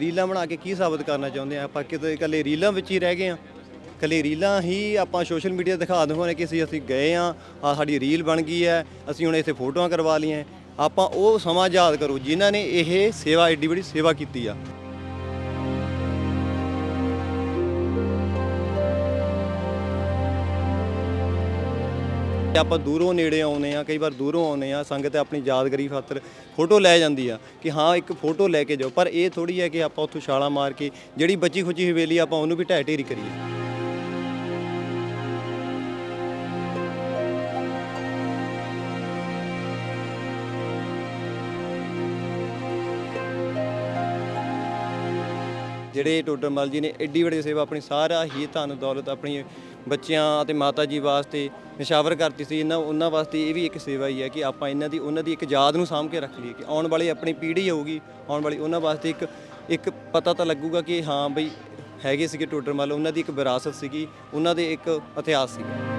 ਰੀਲਾਂ ਬਣਾ ਕੇ ਕੀ ਸਾਬਤ ਕਰਨਾ ਚਾਹੁੰਦੇ ਆ? ਆਪਾਂ ਕਿਤੇ ਇਕੱਲੇ ਰੀਲਾਂ ਵਿੱਚ ਹੀ ਰਹਿ ਗਏ ਆ। ਇਕੱਲੇ ਰੀਲਾਂ ਹੀ ਆਪਾਂ ਸੋਸ਼ਲ ਮੀਡੀਆ ਦਿਖਾ ਦਿੰਦੇ ਕਿ ਅਸੀਂ ਅਸੀਂ ਗਏ ਆ ਆ ਸਾਡੀ ਰੀਲ ਬਣ ਗਈ ਹੈ, ਅਸੀਂ ਹੁਣ ਇੱਥੇ ਫੋਟੋਆਂ ਕਰਵਾ ਲਈਆਂ। ਆਪਾਂ ਉਹ ਸਮਾਂ ਯਾਦ ਕਰੋ ਜਿਨ੍ਹਾਂ ਨੇ ਇਹ ਸੇਵਾ ਐਡੀ ਬੜੀ ਸੇਵਾ ਕੀਤੀ ਆ। ਤੇ ਆਪਾਂ ਦੂਰੋਂ ਨੇੜੇ ਆਉਨੇ ਆ ਕਈ ਵਾਰ ਦੂਰੋਂ ਆਉਨੇ ਆ ਸੰਗਤ ਆਪਣੀ ਯਾਦਗਰੀ ਖਾਤਰ ਫੋਟੋ ਲੈ ਜਾਂਦੀ ਆ ਕਿ ਹਾਂ, ਇੱਕ ਫੋਟੋ ਲੈ ਕੇ ਜਾਓ। ਪਰ ਇਹ ਥੋੜੀ ਹੈ ਕਿ ਆਪਾਂ ਉੱਥੋਂ ਛਾਲਾ ਮਾਰ ਕੇ ਜਿਹੜੀ ਬੱਚੀ ਖੁਚੀ ਹਵੇਲੀ ਆਪਾਂ ਉਹਨੂੰ ਵੀ ਢਹਿ ਢੇਰੀ ਕਰੀਏ। ਜਿਹੜੇ ਟੋਡਰਮਲ ਜੀ ਨੇ ਐਡੀ ਵੱਡੀ ਸੇਵਾ ਆਪਣੀ ਸਾਰਾ ਹੀ ਧਨ ਦੌਲਤ ਆਪਣੀ ਬੱਚਿਆਂ ਅਤੇ ਮਾਤਾ ਜੀ ਵਾਸਤੇ ਨਿਸ਼ਾਵਰ ਕਰਤੀ ਸੀ। ਇਹਨਾਂ ਉਹਨਾਂ ਵਾਸਤੇ ਇਹ ਵੀ ਇੱਕ ਸੇਵਾ ਹੀ ਹੈ ਕਿ ਆਪਾਂ ਇਹਨਾਂ ਦੀ ਉਹਨਾਂ ਦੀ ਇੱਕ ਯਾਦ ਨੂੰ ਸਾਂਭ ਕੇ ਰੱਖ ਲਈਏ ਕਿ ਆਉਣ ਵਾਲੀ ਆਪਣੀ ਪੀੜ੍ਹੀ ਹੋਊਗੀ ਆਉਣ ਵਾਲੀ ਉਹਨਾਂ ਵਾਸਤੇ ਇੱਕ ਇੱਕ ਪਤਾ ਤਾਂ ਲੱਗੂਗਾ ਕਿ ਹਾਂ ਬਈ ਹੈਗੇ ਸੀਗੇ ਟੋਡਰਮਲ ਉਹਨਾਂ ਦੀ ਇੱਕ ਵਿਰਾਸਤ ਸੀਗੀ, ਉਹਨਾਂ ਦੇ ਇੱਕ ਇਤਿਹਾਸ ਸੀਗਾ।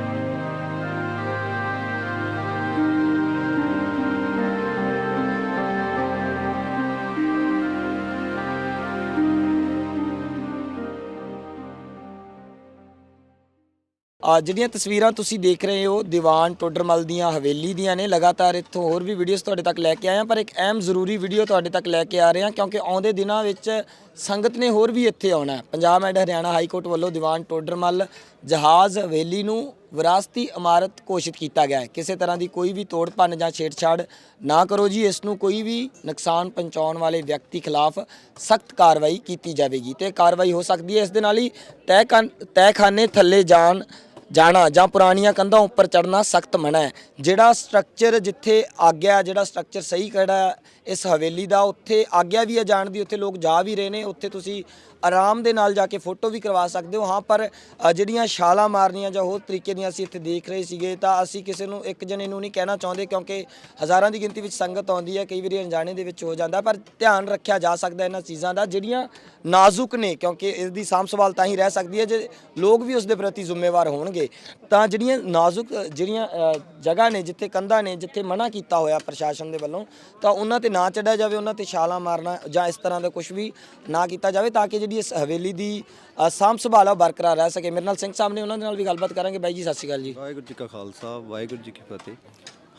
ਜਿਹੜੀਆਂ ਤਸਵੀਰਾਂ ਤੁਸੀਂ ਦੇਖ ਰਹੇ ਹੋ, ਦੀਵਾਨ, ਟੋਡਰਮਲ ਦੀਆਂ, ਹਵੇਲੀ ਦੀਆਂ ਨੇ, ਲਗਾਤਾਰ ਇੱਥੋਂ ਹੋਰ ਵੀ ਵੀਡੀਓਜ਼ ਤੁਹਾਡੇ ਤੱਕ ਲੈ ਕੇ ਆਏ ਹਾਂ, ਪਰ ਇੱਕ ਅਹਿਮ ਜ਼ਰੂਰੀ ਵੀਡੀਓ ਤੁਹਾਡੇ ਤੱਕ ਲੈ ਕੇ ਆ ਰਹੇ ਹਾਂ, ਕਿਉਂਕਿ ਆਉਂਦੇ ਦਿਨਾਂ ਵਿੱਚ ਸੰਗਤ ਨੇ ਹੋਰ ਵੀ ਇੱਥੇ ਆਉਣਾ Punjab and Haryana high court ਵੱਲੋਂ ਦੀਵਾਨ, ਟੋਡਰਮਲ, ਜਹਾਜ਼, ਹਵੇਲੀ ਨੂੰ ਵਿਰਾਸਤੀ ਇਮਾਰਤ ਘੋਸ਼ਿਤ ਕੀਤਾ ਗਿਆ ਹੈ। ਕਿਸੇ ਤਰ੍ਹਾਂ ਦੀ ਕੋਈ ਵੀ ਤੋੜ ਭੰਨ ਜਾਂ ਛੇੜਛਾੜ ਨਾ ਕਰੋ ਜੀ, ਇਸ ਨੂੰ ਕੋਈ ਵੀ ਨੁਕਸਾਨ ਪਹੁੰਚਾਉਣ ਵਾਲੇ ਵਿਅਕਤੀ ਖਿਲਾਫ ਸਖਤ ਕਾਰਵਾਈ ਕੀਤੀ ਜਾਵੇਗੀ ਤੇ ਕਾਰਵਾਈ ਹੋ ਸਕਦੀ ਹੈ। ਇਸ ਦੇ ਨਾਲ ਹੀ ਤੈਅ ਤੈਅਖਾਨੇ ਥੱਲੇ ਜਾਣ ਜਾਣਾ ਜਾਂ ਪੁਰਾਣੀਆਂ ਕੰਧਾਂ ਉੱਪਰ ਚੜਨਾ ਸਖਤ ਮਨਾ ਹੈ। ਜਿਹੜਾ ਸਟਰਕਚਰ ਜਿੱਥੇ ਆਗਿਆ, ਜਿਹੜਾ ਸਟਰਕਚਰ ਸਹੀ ਕਿਹੜਾ ਇਸ ਹਵੇਲੀ ਦਾ, ਉੱਥੇ ਆਗਿਆ ਵੀ ਹੈ ਜਾਣ ਦੀ, ਉੱਥੇ ਲੋਕ ਜਾ ਵੀ ਰਹੇ ਨੇ, ਉੱਥੇ ਤੁਸੀਂ ਆਰਾਮ ਦੇ ਨਾਲ ਜਾ ਕੇ ਫੋਟੋ ਵੀ ਕਰਵਾ ਸਕਦੇ ਹੋ। ਹਾਂ ਪਰ ਅ, ਜਿਹੜੀਆਂ ਛਾਲਾਂ ਮਾਰਨੀਆਂ ਜਾਂ ਹੋਰ ਤਰੀਕੇ ਦੀਆਂ ਅਸੀਂ ਇੱਥੇ ਦੇਖ ਰਹੇ ਸੀਗੇ ਤਾਂ ਅਸੀਂ ਕਿਸੇ ਨੂੰ ਇੱਕ ਜਣੇ ਨੂੰ ਨਹੀਂ ਕਹਿਣਾ ਚਾਹੁੰਦੇ ਕਿਉਂਕਿ ਹਜ਼ਾਰਾਂ ਦੀ ਗਿਣਤੀ ਵਿੱਚ ਸੰਗਤ ਆਉਂਦੀ ਹੈ ਕਈ ਵਾਰੀ ਅਣਜਾਣੇ ਦੇ ਵਿੱਚ ਹੋ ਜਾਂਦਾ ਪਰ ਧਿਆਨ ਰੱਖਿਆ ਜਾ ਸਕਦਾ ਇਹਨਾਂ ਚੀਜ਼ਾਂ ਦਾ ਜਿਹੜੀਆਂ ਨਾਜ਼ੁਕ ਨੇ ਕਿਉਂਕਿ ਇਸ ਦੀ ਸਾਂਭ ਸੰਭਾਲ ਤਾਂ ਹੀ ਰਹਿ ਸਕਦੀ ਹੈ ਜੇ ਲੋਕ ਵੀ ਉਸ ਦੇ ਪ੍ਰਤੀ ਜ਼ਿੰਮੇਵਾਰ ਹੋਣਗੇ। ਤਾਂ ਜਿਹੜੀਆਂ ਨਾਜ਼ੁਕ ਅ, ਜਿਹੜੀਆਂ ਅ, ਜਗ੍ਹਾ ਨੇ ਜਿੱਥੇ ਕੰਧਾਂ ਨੇ ਜਿੱਥੇ ਮਨਾ ਕੀਤਾ ਹੋਇਆ ਪ੍ਰਸ਼ਾਸਨ ਦੇ ਵੱਲੋਂ ਤਾਂ ਉਹਨਾਂ ਤੇ ਨਾ ਚੜਿਆ ਜਾਵੇ ਉਹਨਾਂ ਤੇ ਛਾਲਾਂ ਮਾਰਨਾ ਜਾਂ ਇਸ ਤਰ੍ਹਾਂ ਦਾ ਕੁਝ ਵੀ ਨਾ ਕੀਤਾ ਜਾਵੇ ਤਾਂ ਕਿ ਜਿਹੜੀ ਇਸ ਹਵੇਲੀ ਦੀ ਅ, ਸਾਂਭ ਸੰਭਾਲ ਆ ਉਹ ਬਰਕਰਾਰ ਰਹਿ ਸਕੇ। ਮੇਰੇ ਨਾਲ ਸਿੰਘ ਸਾਹਿਬ ਨੇ ਉਹਨਾਂ ਦੇ ਨਾਲ ਵੀ ਗੱਲਬਾਤ ਕਰਾਂਗੇ। ਬਾਈ ਜੀ ਸਤਿ ਸ਼੍ਰੀ ਅਕਾਲ ਜੀ। ਵਾਹਿਗੁਰੂ ਜੀ ਕਾ ਖਾਲਸਾ ਵਾਹਿਗੁਰੂ ਜੀ ਕੀ ਫਤਿਹ।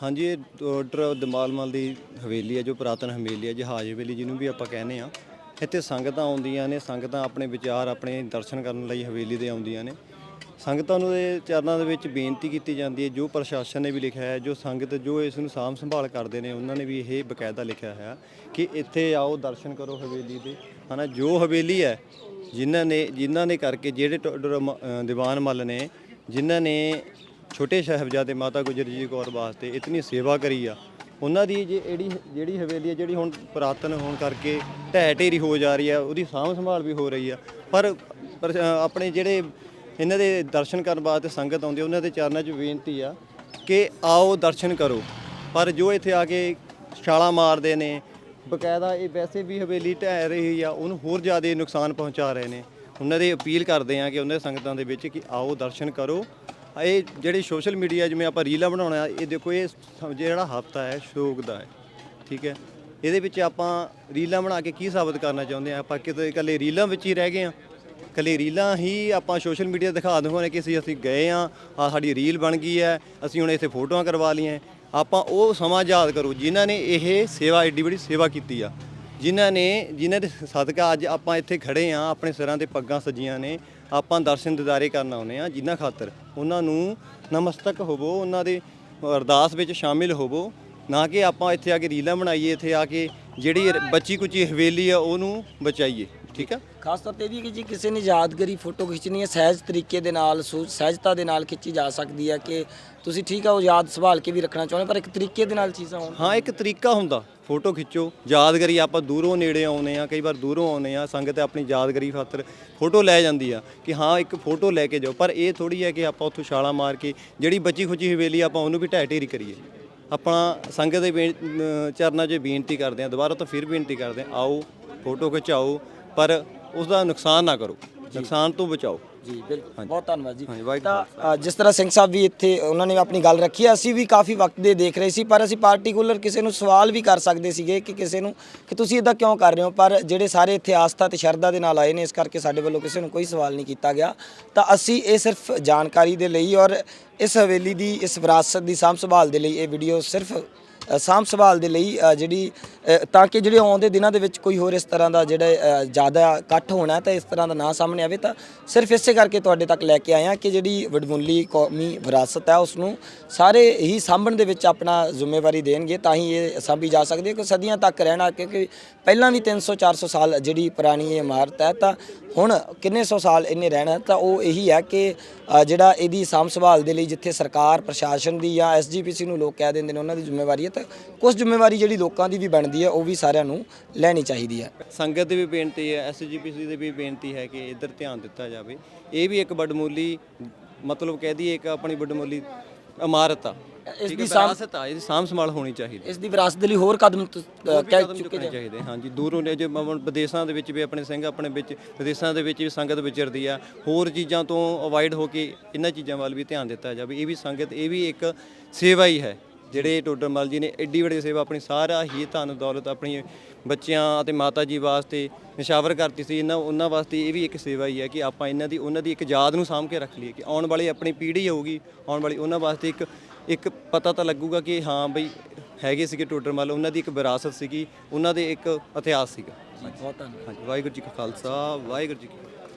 ਹਾਂਜੀ ਇਹ ਡਾਕਟਰ ਦਮਾਲਮਲ ਦੀ ਹਵੇਲੀ ਹੈ ਜੋ ਪੁਰਾਤਨ ਹਵੇਲੀ ਹੈ ਜਹਾਜ਼ ਹਵੇਲੀ ਜਿਹਨੂੰ ਵੀ ਆਪਾਂ ਕਹਿੰਦੇ ਆ ਇੱਥੇ ਸੰਗਤਾਂ ਆਉਂਦੀਆਂ ਨੇ ਸੰਗਤਾਂ ਆਪਣੇ ਵਿਚਾਰ ਆਪਣੇ ਦਰਸ਼ਨ ਕਰਨ ਲਈ ਹਵੇਲੀ ਦੇ ਆਉਂਦੀਆਂ ਨੇ। ਸੰਗਤਾਂ ਨੂੰ ਇਹ ਚਰਨਾਂ ਦੇ ਵਿੱਚ ਬੇਨਤੀ ਕੀਤੀ ਜਾਂਦੀ ਹੈ, ਜੋ ਪ੍ਰਸ਼ਾਸਨ ਨੇ ਵੀ ਲਿਖਿਆ ਹੈ, ਜੋ ਸੰਗਤ ਜੋ ਇਸ ਨੂੰ ਸਾਂਭ ਸੰਭਾਲ ਕਰਦੇ ਨੇ, ਉਹਨਾਂ ਨੇ ਵੀ ਇਹ ਬਕਾਇਦਾ ਲਿਖਿਆ ਹੈ ਕਿ ਇੱਥੇ ਆਓ, ਦਰਸ਼ਨ ਕਰੋ ਹਵੇਲੀ ਦੇ। ਹਨਾ, ਜੋ ਹਵੇਲੀ ਹੈ, ਜਿਨ੍ਹਾਂ ਨੇ ਜਿਨ੍ਹਾਂ ਨੇ ਕਰਕੇ ਜਿਹੜੇ ਟੋਡਰ ਮ- ਦੀਵਾਨ ਮੱਲ ਨੇ, ਜਿਨ੍ਹਾਂ ਨੇ ਛੋਟੇ ਸਾਹਿਬਜ਼ਾਦੇ ਮਾਤਾ ਗੁਜਰ ਜੀ ਕੌਰ ਵਾਸਤੇ ਇਤਨੀ ਸੇਵਾ ਕਰੀ ਆ, ਉਹਨਾਂ ਦੀ ਜੇ ਜਿਹੜੀ ਜਿਹੜੀ ਹਵੇਲੀ ਹੈ, ਜਿਹੜੀ ਹੁਣ ਪੁਰਾਤਨ ਹੋਣ ਕਰਕੇ ਢਹਿ ਢੇਰੀ ਹੋ ਜਾ ਰਹੀ ਆ ਉਹਦੀ ਸਾਂਭ ਸੰਭਾਲ ਵੀ ਹੋ ਰਹੀ ਆ। ਪਰ ਆਪਣੇ ਜਿਹੜੇ ਇਹਨਾਂ ਦੇ ਦਰਸ਼ਨ ਕਰਨ ਵਾਸਤੇ ਸੰਗਤ ਆਉਂਦੀ ਉਹਨਾਂ ਦੇ ਚਰਨਾਂ 'ਚ ਬੇਨਤੀ ਆ ਕਿ ਆਓ ਦਰਸ਼ਨ ਕਰੋ। ਪਰ ਜੋ ਇੱਥੇ ਆ ਕੇ ਛਾਲਾਂ ਮਾਰਦੇ ਨੇ, ਬਕਾਇਦਾ ਇਹ ਵੈਸੇ ਵੀ ਹਵੇਲੀ ਢਹਿ ਰਹੀ ਆ, ਉਹਨੂੰ ਹੋਰ ਜ਼ਿਆਦਾ ਨੁਕਸਾਨ ਪਹੁੰਚਾ ਰਹੇ ਨੇ। ਉਹਨਾਂ ਦੀ ਅਪੀਲ ਕਰਦੇ ਆ ਕਿ ਉਹਨਾਂ ਸੰਗਤਾਂ ਦੇ ਵਿੱਚ ਕਿ ਆਓ ਦਰਸ਼ਨ ਕਰੋ। ਇਹ ਜਿਹੜੇ ਸੋਸ਼ਲ ਮੀਡੀਆ ਜਿਵੇਂ ਆਪਾਂ ਰੀਲਾਂ ਬਣਾਉਣਾ, ਇਹ ਦੇਖੋ, ਇਹ ਸ- ਜਿਹੜਾ ਹਫਤਾ ਹੈ, ਸ਼ੋਕ ਦਾ ਹੈ, ਠੀਕ ਹੈ। ਇਹਦੇ ਵਿੱਚ ਆਪਾਂ ਰੀਲਾਂ ਬਣਾ ਕੇ ਕੀ ਸਾਬਤ ਕਰਨਾ ਚਾਹੁੰਦੇ ਆ? ਆਪਾਂ ਕਿਤੇ ਇਕੱਲੇ ਰੀਲਾਂ ਵਿੱਚ ਹੀ ਰਹਿ ਗਏ ਆ। ਇਕੱਲੇ ਰੀਲਾਂ ਹੀ ਆਪਾਂ ਸੋਸ਼ਲ ਮੀਡੀਆ ਦਿਖਾ ਦਿੰਦੇ ਕਿ ਅਸੀਂ ਅਸੀਂ ਗਏ ਆ ਆ ਸਾਡੀ ਰੀਲ ਬਣ ਗਈ ਹੈ, ਅਸੀਂ ਹੁਣ ਇੱਥੇ ਫੋਟੋਆਂ ਕਰਵਾ ਲਈਆਂ ਆਪਾਂ ਉਹ ਸਮਾਂ ਯਾਦ ਕਰੋ, ਜਿਨ੍ਹਾਂ ਨੇ ਇਹ ਸੇਵਾ, ਏਡੀ ਬੜੀ ਸੇਵਾ ਕੀਤੀ ਆ। ਜਿਨ੍ਹਾਂ ਨੇ ਜਿਨ੍ਹਾਂ ਦੇ ਸਦਕਾ ਅੱਜ ਆਪਾਂ ਇੱਥੇ ਖੜੇ ਆ ਆਪਣੇ ਸਿਰਾਂ ਤੇ ਪੱਗਾਂ ਸਜੀਆਂ ਨੇ, ਆਪਾਂ ਦਰਸ਼ਨ ਦਿਦਾਰੇ ਕਰਨ ਆਉਨੇ ਆ ਜਿਨ੍ਹਾਂ ਖਾਤਰ ਉਹਨਾਂ ਨੂੰ ਨਮਸਤਕ ਹੋਵੋ, ਉਹਨਾਂ ਦੇ ਅਰਦਾਸ ਵਿੱਚ ਸ਼ਾਮਿਲ ਹੋਵੋ, ਨਾ ਕਿ ਆਪਾਂ ਇੱਥੇ ਆ ਕੇ ਰੀਲਾਂ ਬਣਾਈਏ, ਇੱਥੇ ਆ ਕੇ ਜਿਹੜੀ ਬੱਚੀ ਕੁਚੀ ਹਵੇਲੀ ਆ, ਉਹਨੂੰ ਬਚਾਈਏ। ਠੀਕ ਆ ਖਾਸ ਤੌਰ ਤੇ ਇਹ ਵੀ ਕਿ ਜੀ ਕਿਸੇ ਨੇ ਯਾਦਗਾਰੀ ਫੋਟੋ ਖਿੱਚਣੀ ਹੈ ਸਹਿਜ ਤਰੀਕੇ ਦੇ ਨਾਲ ਸੁ- ਸਹਿਜਤਾ ਦੇ ਨਾਲ ਖਿੱਚੀ ਜਾ ਸਕਦੀ ਹੈ ਕਿ ਤੁਸੀਂ ਠੀਕ ਆ ਉਹ ਯਾਦ ਸੰਭਾਲ ਕੇ ਵੀ ਰੱਖਣਾ ਚਾਹੁੰਦੇ ਪਰ ਇੱਕ ਤਰੀਕੇ ਦੇ ਨਾਲ ਚੀਜ਼ਾਂ ਹੋਣ ਹਾਂ ਇੱਕ ਤਰੀਕਾ ਹੁੰਦਾ ਫੋਟੋ ਖਿੱਚੋ। ਯਾਦਗਰੀ ਆਪਾਂ ਦੂਰੋਂ ਨੇੜੇ ਆਉਨੇ ਆ ਕਈ ਵਾਰ ਦੂਰੋਂ ਆਉਨੇ ਆ ਸੰਗਤ ਆਪਣੀ ਯਾਦਗਰੀ ਖਾਤਰ ਫੋਟੋ ਲੈ ਜਾਂਦੀ ਆ ਕਿ ਹਾਂ ਇੱਕ ਫੋਟੋ ਲੈ ਕੇ ਜਾਓ। ਪਰ ਇਹ ਥੋੜੀ ਹੈ ਕਿ ਆਪਾਂ ਉੱਥੋਂ ਛਾਲਾਂ ਮਾਰ ਕੇ ਜਿਹੜੀ ਬੱਚੀ ਖੁਚੀ ਹਵੇਲੀ ਆਪਾਂ ਉਹਨੂੰ ਵੀ ਢਹਿ ਢੇਰੀ ਕਰੀਏ। ਆਪਣਾ ਸੰਗਤ ਦੇ ਅਮ ਚਰਨਾਂ 'ਚ ਬੇਨਤੀ ਕਰਦੇ ਆ ਦੁਬਾਰਾ ਤੋਂ ਫਿਰ ਬੇਨਤੀ ਕਰਦੇ ਆ ਆਓ ਫੋਟੋ ਖਿਚਾਓ ਪਰ ਉਸ ਦਾ ਨੁਕਸਾਨ ਨਾ ਕਰੋ। ਨੁਕਸਾਨ ਤੋਂ ਬਚਾਓ। ਜੀ ਬਿਲਕੁਲ। ਬਹੁਤ ਧੰਨਵਾਦ ਜੀ। ਤਾਂ ਅ, ਜਿਸ ਤਰ੍ਹਾਂ ਸਿੰਘ ਸਾਹਿਬ ਵੀ ਇੱਥੇ ਉਹਨਾਂ ਨੇ ਆਪਣੀ ਗੱਲ ਰੱਖੀ ਹੈ, ਅਸੀਂ ਵੀ ਕਾਫੀ ਵਕਤ ਦੇ ਦੇਖ ਰਹੇ ਸੀ ਪਰ ਅਸੀਂ ਪਾਰਟਿਕੂਲਰ ਕਿਸੇ ਨੂੰ ਸਵਾਲ ਵੀ ਕਰ ਸਕਦੇ ਸੀਗੇ ਕਿ ਕਿਸੇ ਨੂੰ ਕਿ ਤੁਸੀਂ ਇਦਾਂ ਕਿਉਂ ਕਰ ਰਹੇ ਹੋ ਪਰ ਜਿਹੜੇ ਸਾਰੇ ਇੱਥੇ ਆਸਥਾ ਤੇ ਸ਼ਰਧਾ ਦੇ ਨਾਲ ਆਏ ਨੇ ਇਸ ਕਰਕੇ ਸਾਡੇ ਵੱਲੋਂ ਕਿਸੇ ਨੂੰ ਕੋਈ ਸਵਾਲ ਨਹੀਂ ਕੀਤਾ ਗਿਆ। ਤਾਂ ਅਸੀਂ ਇਹ ਸਿਰਫ ਜਾਣਕਾਰੀ ਦੇ ਲਈ ਔਰ ਇਸ ਹਵੇਲੀ ਦੀ ਇਸ ਵਿਰਾਸਤ ਦੀ ਸਾਂਭ ਸੰਭਾਲ ਦੇ ਲਈ ਇਹ ਵੀਡੀਓ ਸਿਰਫ ਸਾਂਭ ਸੰਭਾਲ ਦੇ ਲਈ ਜਿਹੜੀ ਤਾਂ ਕਿ ਜਿਹੜੇ ਆਉਂਦੇ ਦਿਨਾਂ ਦੇ ਵਿੱਚ ਕੋਈ ਹੋਰ ਇਸ ਤਰ੍ਹਾਂ ਦਾ ਜਿਹੜਾ ਜ਼ਿਆਦਾ ਇਕੱਠ ਹੋਣਾ ਤਾਂ ਇਸ ਤਰ੍ਹਾਂ ਦਾ ਨਾ ਸਾਹਮਣੇ ਆਵੇ, ਤਾਂ ਸਿਰਫ ਇਸੇ ਕਰਕੇ ਤੁਹਾਡੇ ਤੱਕ ਲੈ ਕੇ ਆਇਆ ਕਿ ਜਿਹੜੀ ਵਡਮੁੱਲੀ ਕੌਮੀ ਵਿਰਾਸਤ ਹੈ ਉਸ ਨੂੰ ਸਾਰੇ ਹੀ ਸਾਂਭਣ ਦੇ ਵਿੱਚ ਆਪਣਾ ਜ਼ਿੰਮੇਵਾਰੀ ਦੇਣਗੇ, ਤਾਂ ਹੀ ਇਹ ਸਾਂਭੀ ਜਾ ਸਕਦੀ ਹੈ ਕਿ ਸਦੀਆਂ ਤੱਕ ਰਹਿਣਾ, ਕਿਉਂਕਿ ਪਹਿਲਾਂ ਵੀ 300 400 ਸਾਲ ਜਿਹੜੀ ਪੁਰਾਣੀ ਇਹ ਇਮਾਰਤ ਹੈ, ਤਾਂ ਹੁਣ ਕਿੰਨੇ ਸੌ ਸਾਲ ਇਹਨੇ ਰਹਿਣਾ, ਤਾਂ ਉਹ ਇਹੀ ਹੈ ਕਿ ਜਿਹੜਾ ਇਹਦੀ ਸਾਂਭ ਸੰਭਾਲ ਦੇ ਲਈ ਜਿੱਥੇ ਸਰਕਾਰ, ਪ੍ਰਸ਼ਾਸਨ ਦੀ ਜਾਂ ਐਸਜੀਪੀਸੀ ਨੂੰ ਲੋਕ ਕਹਿ ਦਿੰਦੇ ਨੇ, ਉਹਨਾਂ ਦੀ ਜ਼ਿੰਮੇਵਾਰੀ ਹੈ ਤਾਂ ਕੁਝ ਜ਼ਿੰਮੇਵਾਰੀ ਜਿਹੜੀ ਲੋਕਾਂ ਦੀ ਵੀ ਬਣਦੀ ਹੈ ਉਹ ਵੀ ਸਾਰਿਆਂ ਨੂੰ ਲੈਣੀ ਚਾਹੀਦੀ ਹੈ। ਸੰਗਤ ਦੀ ਵੀ ਬੇਨਤੀ ਹੈ ਐਸਜੀਪੀਸੀ ਦੀ ਵੀ ਬੇਨਤੀ ਹੈ ਕਿ ਇੱਧਰ ਧਿਆਨ ਦਿੱਤਾ ਜਾਵੇ। ਇਹ ਵੀ ਇੱਕ ਬਡਮੂਲੀ ਮਤਲਬ ਕਹਿ ਦਈਏ ਇੱਕ ਆਪਣੀ ਬਡਮੂਲੀ ਇਮਾਰਤ ਆ। ਇਸ ਦੀ ਵਿਰਾਸਤ ਆ ਇਹਦੀ ਸਾਂਭ ਸੰਭਾਲ ਹੋਣੀ ਚਾਹੀਦੀ। ਇਸ ਦੀ ਵਿਰਾਸਤ ਦੇ ਲਈ ਹੋਰ ਕਦਮ ਕਹਿ ਚੁੱਕੇ ਚਾਹੀਦੇ ਹਾਂਜੀ ਦੂਰੋਂ ਨੇ ਜੇ ਵਿਦੇਸ਼ਾਂ ਦੇ ਵਿੱਚ ਵੀ ਆਪਣੇ ਸਿੰਘ ਆਪਣੇ ਵਿੱਚ ਵਿਦੇਸ਼ਾਂ ਦੇ ਵਿੱਚ ਵੀ ਸੰਗਤ ਵਿਚਰਦੀ ਆ। ਹੋਰ ਚੀਜ਼ਾਂ ਤੋਂ ਅਵਾਇਡ ਹੋ ਕੇ ਇਹਨਾਂ ਚੀਜ਼ਾਂ ਵੱਲ ਵੀ ਧਿਆਨ ਦਿੱਤਾ ਜਾਵੇ। ਇਹ ਵੀ ਸੰਗਤ ਇਹ ਵੀ ਇੱਕ ਸੇਵਾ ਹੀ ਹੈ। ਜਿਹੜੇ ਟੋਡਰਮਲ ਜੀ ਨੇ ਐਡੀ ਵੱਡੀ ਸੇਵਾ ਆਪਣੀ ਸਾਰਾ ਹੀ ਧਨ ਦੌਲਤ ਆਪਣੀ ਬੱਚਿਆਂ ਅਤੇ ਮਾਤਾ ਜੀ ਵਾਸਤੇ ਨਿਸ਼ਾਵਰ ਕਰਤੀ ਸੀ ਇਹਨਾਂ ਉਹਨਾਂ ਵਾਸਤੇ ਇਹ ਵੀ ਇੱਕ ਸੇਵਾ ਹੀ ਹੈ ਕਿ ਆਪਾਂ ਇਹਨਾਂ ਦੀ ਉਹਨਾਂ ਦੀ ਇੱਕ ਯਾਦ ਨੂੰ ਸਾਂਭ ਕੇ ਰੱਖ ਲਈਏ ਕਿ ਆਉਣ ਵਾਲੀ ਆਪਣੀ ਪੀੜ੍ਹੀ ਹੋਊਗੀ ਆਉਣ ਵਾਲੀ ਉਹਨਾਂ ਵਾਸਤੇ ਇੱਕ ਇੱਕ ਪਤਾ ਤਾਂ ਲੱਗੂਗਾ ਕਿ ਹਾਂ ਬਈ ਹੈਗੇ ਸੀਗੇ ਟੋਡਰਮਲ ਉਹਨਾਂ ਦੀ ਇੱਕ ਵਿਰਾਸਤ ਸੀਗੀ ਉਹਨਾਂ ਦੇ ਇੱਕ ਇਤਿਹਾਸ ਸੀਗਾ। ਬਹੁਤ ਧੰਨਵਾਦ। ਹਾਂਜੀ ਵਾਹਿਗੁਰੂ ਜੀ ਕਾ ਖਾਲਸਾ ਵਾਹਿਗੁਰੂ ਜੀ ਕੀ